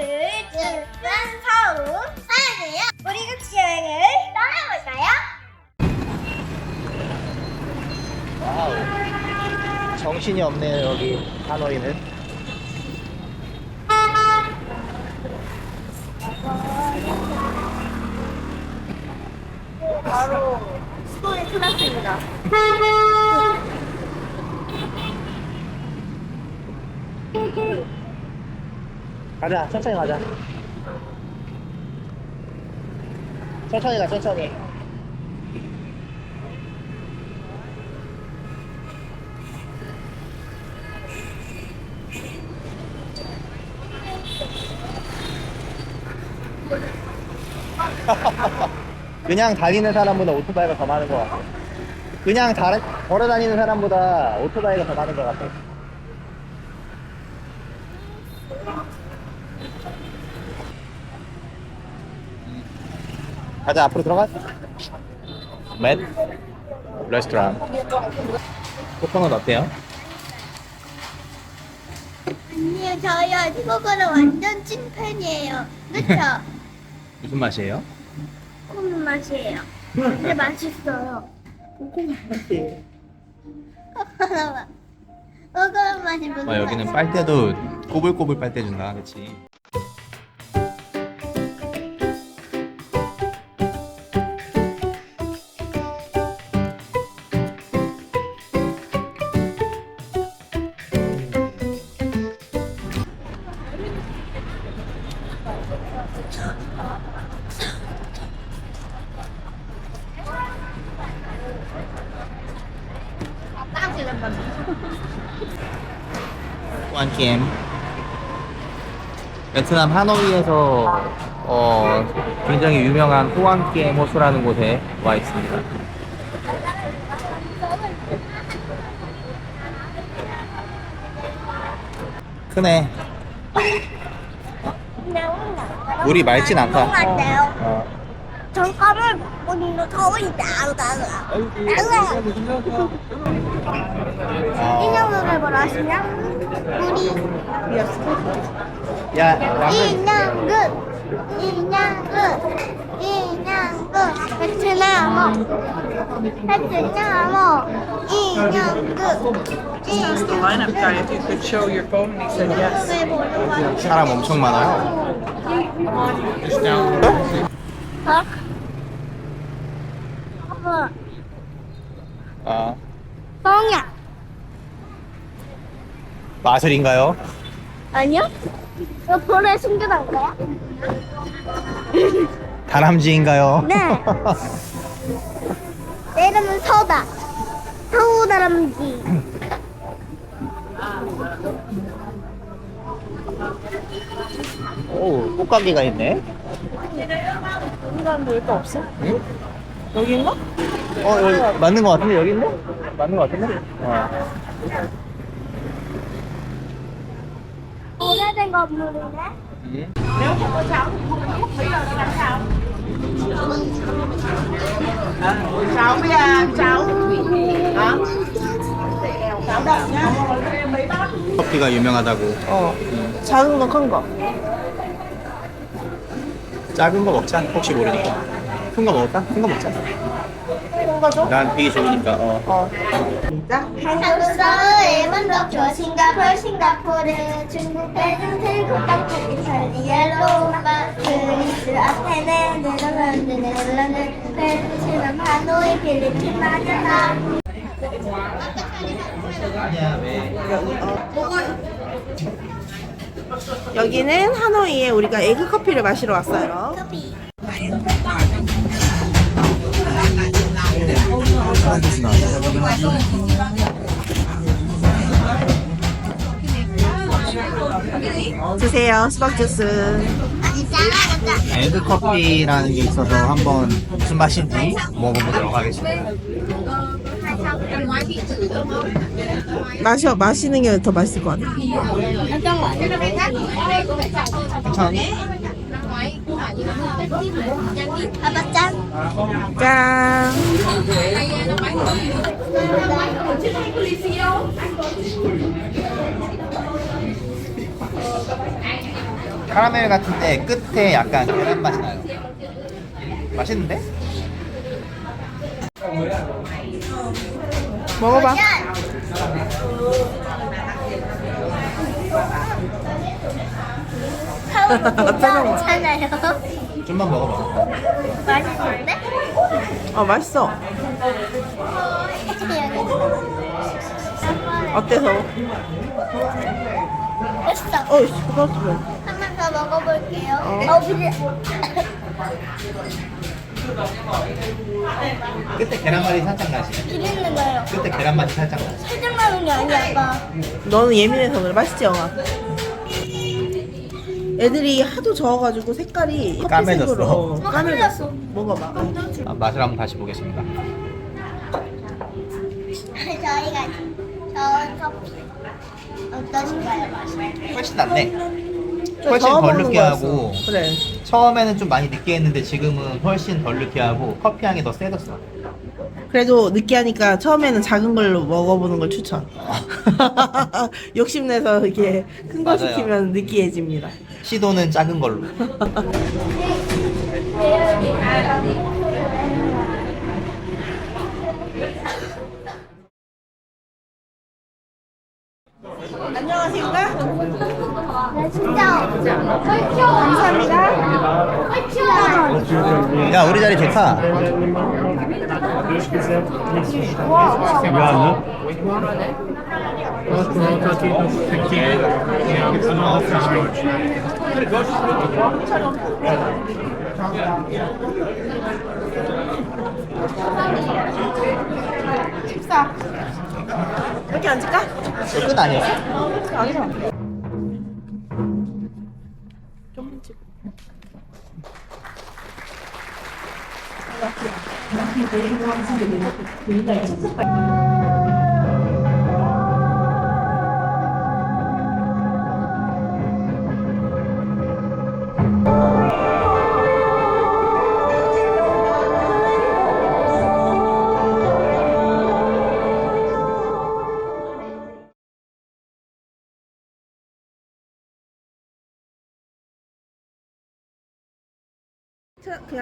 오늘 짠 서울 사연이에요. 우리 같이 여행을 떠나볼까요? 정신이 없네요, 여기 하노이는. 바로 수도의 클래스입니다. 가자, 천천히 가자. 천천히 가, 천천히. 그냥 달리는 사람보다 오토바이가 더 많은 것 같아. 그냥 다, 걸어 다니는 사람보다 오토바이가 더 많은 것 같아. 가자, 앞으로 들어가. 맷 레스토랑. 호평은 어때요? 아니요, 저희 한국어는 완전 찐팬이에요. 그쵸? 무슨 맛이에요? 코코넛 맛이에요. 근데 맛있어요. 코코넛 맛이에요. 코코넛 맛. 코코넛 맛이 무슨 아, 여기는? 빨대도 꼬불꼬불 빨대 준다? 호 안게임 베트남 하노이에서 어, 굉장히 유명한 호안게임 호수라는 곳에 와 있습니다. 크네. 물이 맑진 않다. 어. 잠깐만 오늘 더위 나우다가 어. 인형을 해보라 하시냐? 우리 야, 왕은 인형극 인형극 인형극 베트남어 베트남어 인형극 Asked the lineup guy if you could show your phone, and he said yes. 인형극 사람 엄청 많아요. 어? 어, 어. 뻥이야 마술인가요? 아니요? 이거 볼에 숨겨놓은 거야? 다람쥐인가요? 네. 내 이름은 서다. 서우 다람쥐. 오, 꽃가게가 있네. 사람도 일도 없어? 응? 여기인가? 어, 여기 맞는 것 같은데 여기 있네? 맞는 것 같은데? 어. 오래 된 건물이네. 음. Cháu cháu. Cháu nhá. Mấy bát. 커피가 유명하다고. 어. 작은 거, 큰 거. 작은 거 먹자. 혹시 모르니까. 큰 거 먹을까? 큰 거 먹자. 큰거 줘? 난 되게 좋으니까. 어. 어. 시작. 한국, 서울, 일본, 도쿄, 싱가포르, 싱가포르, 중국, 베이징, 태국, 방콕, 이탈리, 로마, 그리스, 아테네, 네덜란드, 네덜란드, 베트남, 하노이, 필리핀, 마닐라. 여기는 하노이에 우리가 에그 커피를 마시러 왔어요. 커피. 드세요, 수박 주스. 에그 커피라는 게 있어서 한번 무슨 맛인지 먹어보도록 하겠습니다. 마셔, 마시는 게 더 맛있을 것 같아. 괜찮니? 아빠 짠. 짠. 카라멜 같은데 끝에 약간 계란 맛이 나요. 맛있는데? 먹어봐. 타오르 빼놓은 거. 괜찮아요. 좀만 먹어봐. 맛있는데? 어 맛있어. 어때서? 맛있어. 어, 씨, 그렇지. 한 번 더 먹어볼게요. 어. 어, 비리. 끝에 계란 맛이 살짝 나지. 비린내 나요. 끝에 계란 맛이 살짝 나지. 살짝 나는 게 아니야, 아빠. 너는 예민해서 그래. 맛있지, 영아? 애들이 하도 저어가지고 색깔이 까매졌어. 커피색으로 어, 어, 까매졌어. 까매졌어. 먹어봐. 아, 맛을 한번 다시 보겠습니다. 저희가 저 커피 어떠신가요, 맛이? 훨씬 낫네. 좀 훨씬 저어 덜 먹는 느끼하고. 거였어. 그래. 처음에는 좀 많이 느끼했는데 지금은 훨씬 덜 느끼하고 커피 향이 더 세졌어. 그래도 느끼하니까 처음에는 작은 걸로 먹어보는 걸 추천. 욕심내서 이렇게 큰 거 맞아요. 시키면 느끼해집니다. 시도는 작은 걸로. 안녕하십니까? 네, 진짜. 감사합니다. 야 우리 자리 좋다. 식사. 이렇게 앉을까? 끝 아니었어? 앉아. 좀 찍어. 트- 그냥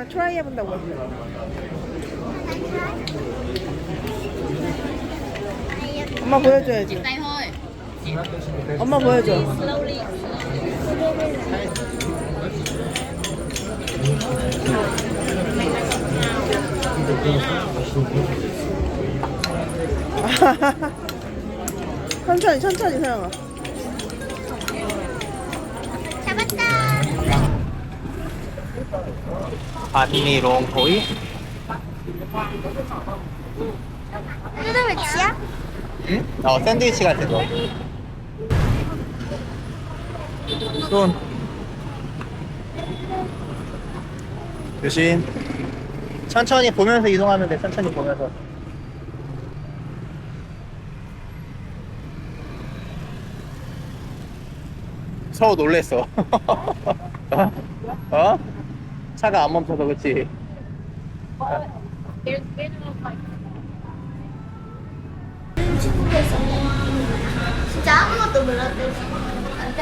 트라이 해본다고. 엄마 보여줘야지. 엄마 보여줘. 천천히 천천히 사영아. 바디롱 호이. 샌드위치야? 응? 어 샌드위치 같은 거. 손. 조심. 천천히 보면서 이동하면 돼. 천천히 보면서. 서우 놀랬어. 어? 어? 차가 안 멈춰서 그치? 진짜 아무것도 몰랐대.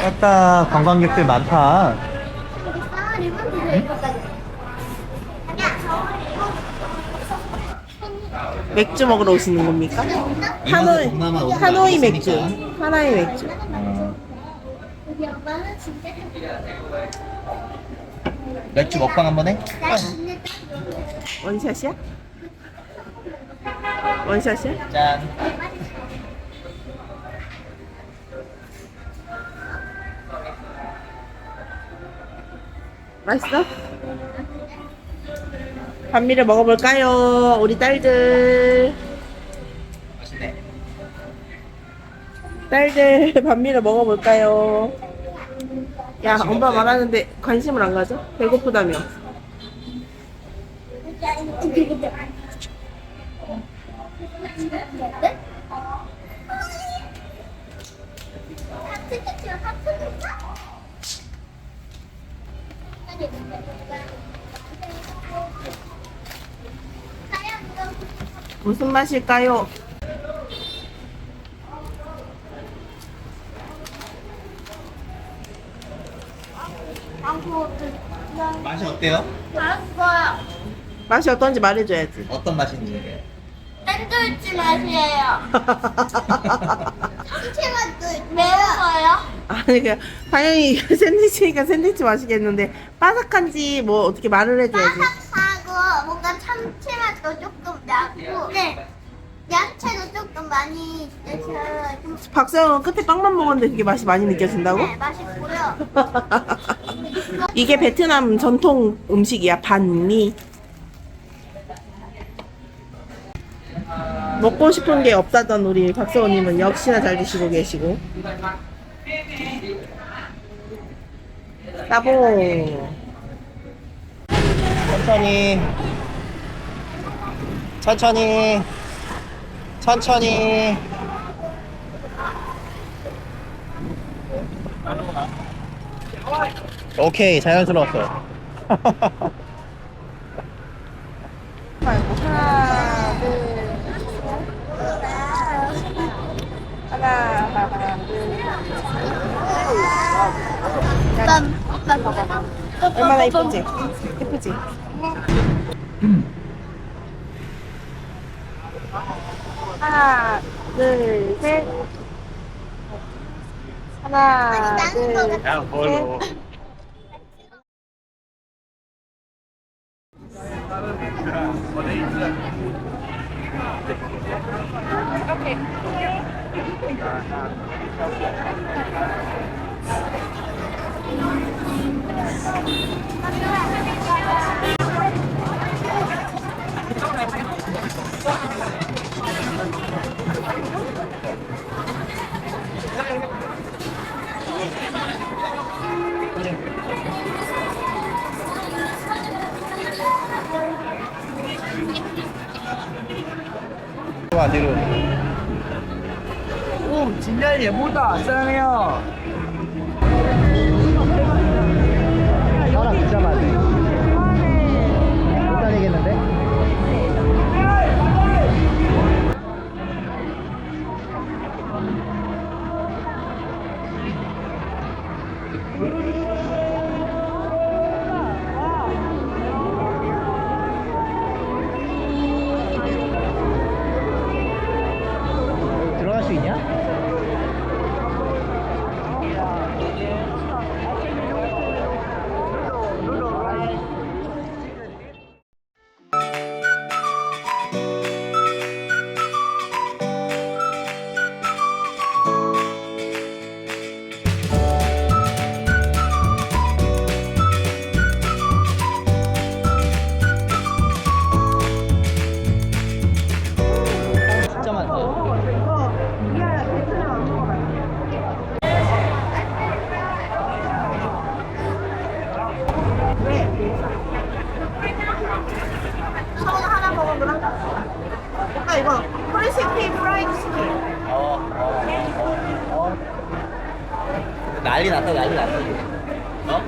아따 관광객들 많다. 아, 리본 들어 이거까지. 맥주 먹으러 오시는 겁니까? 하노이 하노이? 맥주. 하나의 맥주. 엄마는 진짜 맥주 먹방 한번 해? 원샷이야? 원샷이야? 짠. 맛있어? 반미를 먹어볼까요? 우리 딸들. 맛있네. 딸들 반미를 먹어볼까요? 야, 엄마 말하는데 관심을 안 가져? 배고프다며. 무슨 맛일까요? 맛이 어때요? 맛있어요. 맛이 어떤지 말해줘야지. 어떤 맛인지. 샌드위치 맛이에요. 참치 맛도 매워요. 아니 그냥 당연히 샌드위치니까 샌드위치 맛이겠는데 바삭한지 뭐 어떻게 말을 해줘야지. 바삭하고 뭔가 참치 맛도 조금 나고 네. 야채도 조금 많이 내서 좀 박세영은 끝에 빵만 먹었는데 그게 맛이 많이 느껴진다고? 네, 맛있고요. 이게 베트남 전통 음식이야 반미. 먹고 싶은 게 없다던 우리 박세호님은 역시나 잘 드시고 계시고. 따봉. 천천히. 천천히. 천천히. 오케이, 자연스러웠어. 하나, 둘, 하나, 하나, 둘. 얼마나 이쁘지? 예쁘지? 하나, 둘, 셋. 하나, 둘, 셋. 좋아, ဟိုပါသေးလို့။အိုး今天也不打针了。好了，下班了。 난리 났다, 난리 났다. 어?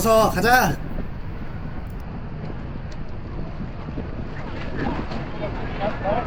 서서 가자.